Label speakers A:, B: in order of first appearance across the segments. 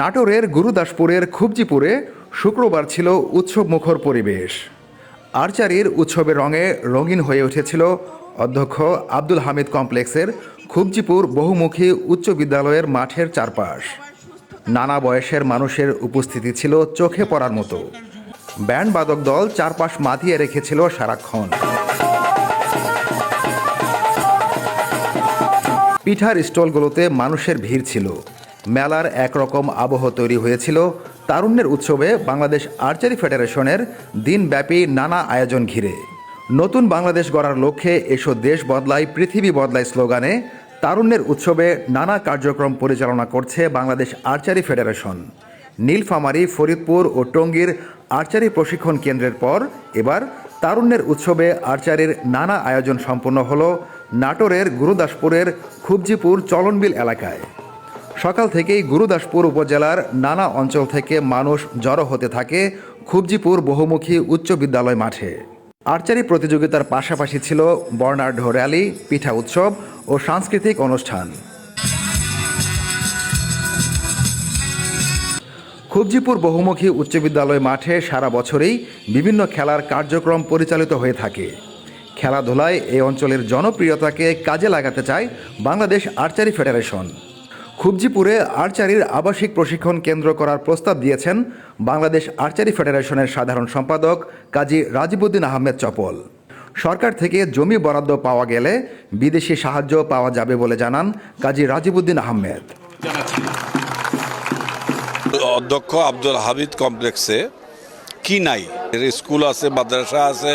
A: নাটোরের গুরুদাসপুরের খুবজিপুরে শুক্রবার ছিল উৎসব মুখর পরিবেশ। আর্চারির উৎসবের রঙে রঙিন হয়ে উঠেছিল অধ্যক্ষ আব্দুল হামিদ কমপ্লেক্সের খুবজিপুর বহুমুখী উচ্চ বিদ্যালয়ের মাঠের চারপাশ। নানা বয়সের মানুষের উপস্থিতি ছিল চোখে পড়ার মতো। ব্যান্ড বাদক দল চারপাশ মাতিয়ে রেখেছিল সারাক্ষণ। পিঠার স্টলগুলোতে মানুষের ভিড় ছিল। মেলার একরকম আবহ তৈরি হয়েছিল। তারুণ্যের উৎসবে বাংলাদেশ আর্চারি ফেডারেশনের দিনব্যাপী নানা আয়োজন ঘিরে। নতুন বাংলাদেশ গড়ার লক্ষ্যে এসো দেশ বদলায়, পৃথিবী বদলায় স্লোগানে তারুণ্যের উৎসবে নানা কার্যক্রম পরিচালনা করছে বাংলাদেশ আর্চারি ফেডারেশন। নীলফামারী, ফরিদপুর ও টঙ্গীর আর্চারি প্রশিক্ষণ কেন্দ্রের পর এবার তারুণ্যের উৎসবে আর্চারির নানা আয়োজন সম্পন্ন হলো নাটোরের গুরুদাসপুরের খুবজিপুর চলনবিল এলাকায়। সকাল থেকেই গুরুদাসপুর উপজেলার নানা অঞ্চল থেকে মানুষ জড়ো হতে থাকে খুবজিপুর বহুমুখী উচ্চ বিদ্যালয় মাঠে। আর্চারি প্রতিযোগিতার পাশাপাশি ছিল বর্ণাঢ্য র্যালি, পিঠা উৎসব ও সাংস্কৃতিক অনুষ্ঠান। খুবজিপুর বহুমুখী উচ্চ বিদ্যালয় মাঠে সারা বছরেই বিভিন্ন খেলার কার্যক্রম পরিচালিত হয়ে থাকে। খেলাধুলায় এই অঞ্চলের জনপ্রিয়তাকে কাজে লাগাতে চায় বাংলাদেশ আর্চারি ফেডারেশন। খুবজিপুরে আর্চারির আবাসিক প্রশিক্ষণ কেন্দ্র করার প্রস্তাব দিয়েছেন বাংলাদেশ আর্চারি ফেডারেশনের সাধারণ সম্পাদক কাজী রাজিবুদ্দিন আহমেদ চপল। সরকার থেকে জমি বরাদ্দ পাওয়া গেলে বিদেশি সাহায্য পাওয়া যাবে বলে জানান কাজী রাজিবুদ্দিন আহমেদ।
B: অধ্যক্ষ আব্দুল হামিদ কমপ্লেক্সে কি নাই? স্কুল আছে, মাদ্রাসা আছে,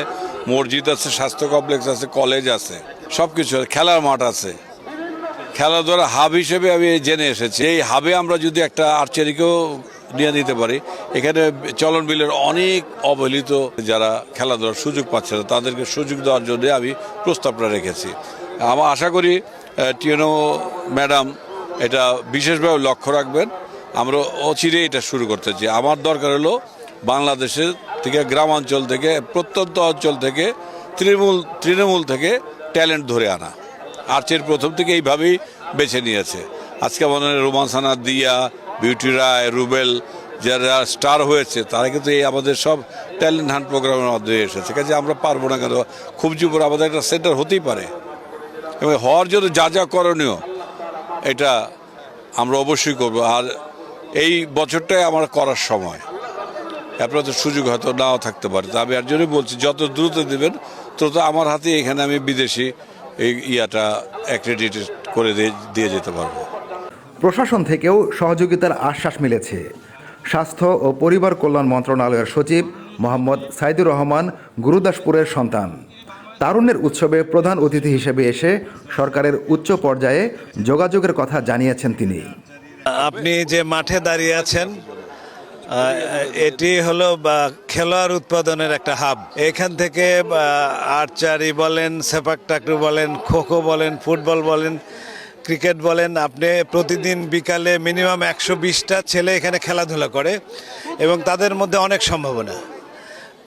B: মসজিদ আছে, স্বাস্থ্য কমপ্লেক্স আছে, কলেজ আছে সব কিছু খেলার মাঠ আছে। খেলাধুলার হাব হিসেবে আমি জেনে এসেছি। এই হাবে আমরা যদি একটা আর্চারিকেও নিয়ে নিতে পারি, এখানে চলন বিলের অনেক অবহেলিত যারা খেলাধুলার সুযোগ পাচ্ছে না, তাদেরকে সুযোগ দেওয়ার জন্য আমি প্রস্তাবটা রেখেছি। আমার আশা করি টিএনও ম্যাডাম এটা বিশেষভাবে লক্ষ্য রাখবেন। আমরা অচিরে এটা শুরু করতে চাই। আমার দরকার হলো বাংলাদেশের থেকে, গ্রামাঞ্চল থেকে, প্রত্যন্ত অঞ্চল থেকে, তৃণমূল তৃণমূল থেকে ট্যালেন্ট ধরে আনা। আর্চের প্রথম থেকে এইভাবেই বেছে নিয়েছে। আজকে মনে হয় রোমান দিয়া, বিউটি রায়, রুবেল যারা স্টার হয়েছে, তারা কিন্তু এই আমাদের সব ট্যালেন্ট হান্ট প্রোগ্রামের মাধ্যমে এসেছে। কাজে আমরা পারব না কেন? খুব জুপুর আমাদের একটা সেন্টার হতেই পারে। এবং হওয়ার জন্য যা যা করণীয়, এটা আমরা অবশ্যই করব। আর এই বছরটাই আমার করার সময়। আপনার তো সুযোগ হয়তো নাও থাকতে পারে। তা আমি আর জন্যই বলছি, যত দ্রুত দেবেন, তত আমার হাতে এখানে আমি বিদেশি এই ইয়াটা অ্যাক্রেডিটেড করে দিয়ে যেতে পারব।
A: প্রশাসন থেকেও সহযোগিতার আশ্বাস মিলেছে। স্বাস্থ্য ও পরিবার কল্যাণ মন্ত্রণালয়ের সচিব মোহাম্মদ সাইদুর রহমান গুরুদাসপুরের সন্তান। তারুণ্যের উৎসবে প্রধান অতিথি হিসেবে এসে সরকারের উচ্চ পর্যায়ে যোগাযোগের কথা জানিয়েছেন তিনি।
C: আপনি যে মাঠে দাঁড়িয়ে আছেন এটি হলো খেলোয়াড় উৎপাদনের একটা হাব। এখান থেকে আর্চারি বলেন, সেপাক টাকরু বলেন, খোখো বলেন, ফুটবল বলেন, ক্রিকেট বলেন, আপনি প্রতিদিন বিকালে মিনিমাম একশো বিশটা ছেলে এখানে খেলাধুলা করে এবং তাদের মধ্যে অনেক সম্ভাবনা।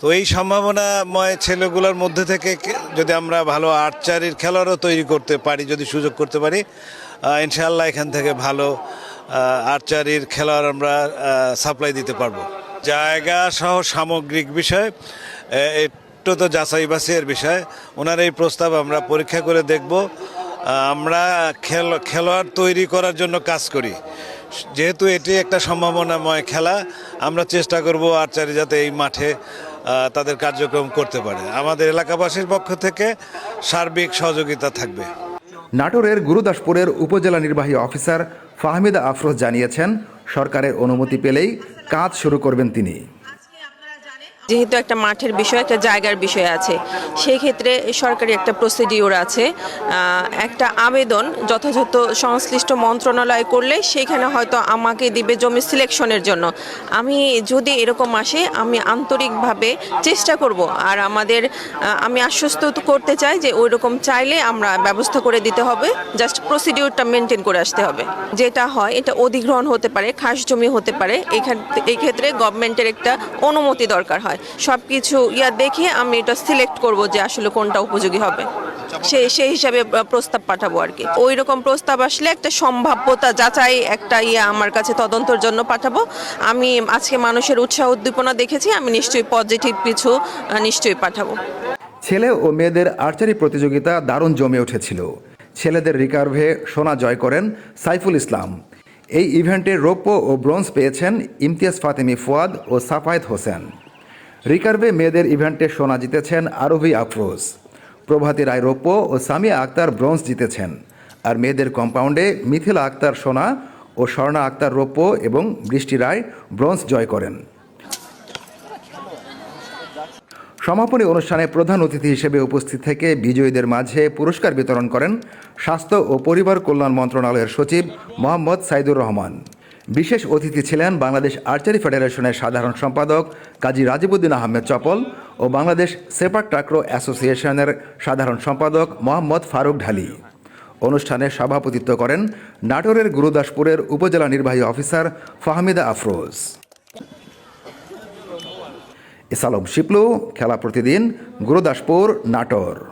C: তো এই সম্ভাবনাময় ছেলেগুলোর মধ্যে থেকে যদি আমরা ভালো আর্চারির খেলোয়াড়ও তৈরি করতে পারি, যদি সুযোগ করতে পারি ইনশাল্লাহ এখান থেকে ভালো আর্চারির খেলোয়াড় আমরা সাপ্লাই দিতে পারব। জায়গা সহ সামগ্রিক বিষয় একটু তো যাচাই বাছাইয়ের বিষয়। ওনার এই প্রস্তাব আমরা পরীক্ষা করে দেখব। আমরা খেল, খেলোয়াড় তৈরি করার জন্য কাজ করি। যেহেতু এটি একটা সম্ভাবনাময় খেলা, আমরা চেষ্টা করব আর্চারি যাতে এই মাঠে তাদের কার্যক্রম করতে পারে। আমাদের এলাকাবাসীর পক্ষ থেকে সার্বিক সহযোগিতা থাকবে।
A: নাটোরের গুরুদাসপুরের উপজেলা নির্বাহী অফিসার ফাহমিদা আফরোজ জানিয়েছেন সরকারের অনুমতি পেলেই কাজ শুরু করবেন তিনি।
D: যেহেতু একটা মাঠের বিষয়, একটা জায়গার বিষয় আছে সেই ক্ষেত্রে সরকারি একটা প্রসিডিওর আছে। একটা আবেদন যথাযথ সংশ্লিষ্ট মন্ত্রণালয় করলে সেখানে হয়তো আমাকে দিবে জমি সিলেকশনের জন্য। আমি যদি এরকম আসে, আমি আন্তরিকভাবে চেষ্টা করব। আর আমাদের আমি আশ্বস্ত করতে চাই যে ওই রকম চাইলে আমরা ব্যবস্থা করে দিতে হবে। জাস্ট প্রসিডিওরটা মেনটেন করে আসতে হবে। যেটা হয়, এটা অধিগ্রহণ হতে পারে, খাস জমি হতে পারে। এখান এই ক্ষেত্রে গভর্নমেন্টের একটা অনুমতি দরকার হয়। সব কিছু ইয়া দেখে আমি এটা সিলেক্ট করব যে আসলে কোনটা উপযোগী হবে। সে, সেই হিসাবে প্রস্তাব পাঠাবো আর কি। ওই রকম প্রস্তাব আসলে একটা সম্ভাব্যতা যাচাই, একটা ইয়ে আমার কাছে তদন্তর জন্য পাঠাবো। আমি আজকে মানুষের উৎসাহ উদ্দীপনা দেখেছি, আমি নিশ্চয়ই পজিটিভ কিছু নিশ্চয়ই পাঠাবো।
A: ছেলে ও মেয়েদের আর্চারি প্রতিযোগিতা দারুণ জমে উঠেছিল। ছেলেদের রিকার্ভে সোনা জয় করেন সাইফুল ইসলাম। এই ইভেন্টে রৌপ্য ও ব্রোঞ্জ পেয়েছেন ইমতিয়াজ ফাতেমি ফুয়াদ ও সাফায়েত হোসেন। রিকার্ভে মেয়েদের ইভেন্টে সোনা জিতেছেন আরভি আফরোজ। প্রভাতী রায় রৌপ্য ও সামিয়া আক্তার ব্রোঞ্জ জিতেছেন। আর মেয়েদের কম্পাউন্ডে মিথিলা আক্তার সোনা ও স্বর্ণা আক্তার রৌপ্য এবং বৃষ্টি রায় ব্রোঞ্জ জয় করেন। সমাপনী অনুষ্ঠানে প্রধান অতিথি হিসেবে উপস্থিত থেকে বিজয়ীদের মাঝে পুরস্কার বিতরণ করেন স্বাস্থ্য ও পরিবার কল্যাণ মন্ত্রণালয়ের সচিব মোহাম্মদ সাইদুর রহমান। বিশেষ অতিথি ছিলেন বাংলাদেশ আর্চারি ফেডারেশনের সাধারণ সম্পাদক কাজী রাজিবুদ্দিন আহমেদ চপল ও বাংলাদেশ সেপাক টাক্রো অ্যাসোসিয়েশনের সাধারণ সম্পাদক মোহাম্মদ ফারুক ঢালি। অনুষ্ঠানে সভাপতিত্ব করেন নাটোরের গুরুদাসপুরের উপজেলা নির্বাহী অফিসার ফাহমিদা আফরোজ। ইসালম শিপলু, খেলা প্রতিদিন, গুরুদাসপুর, নাটোর।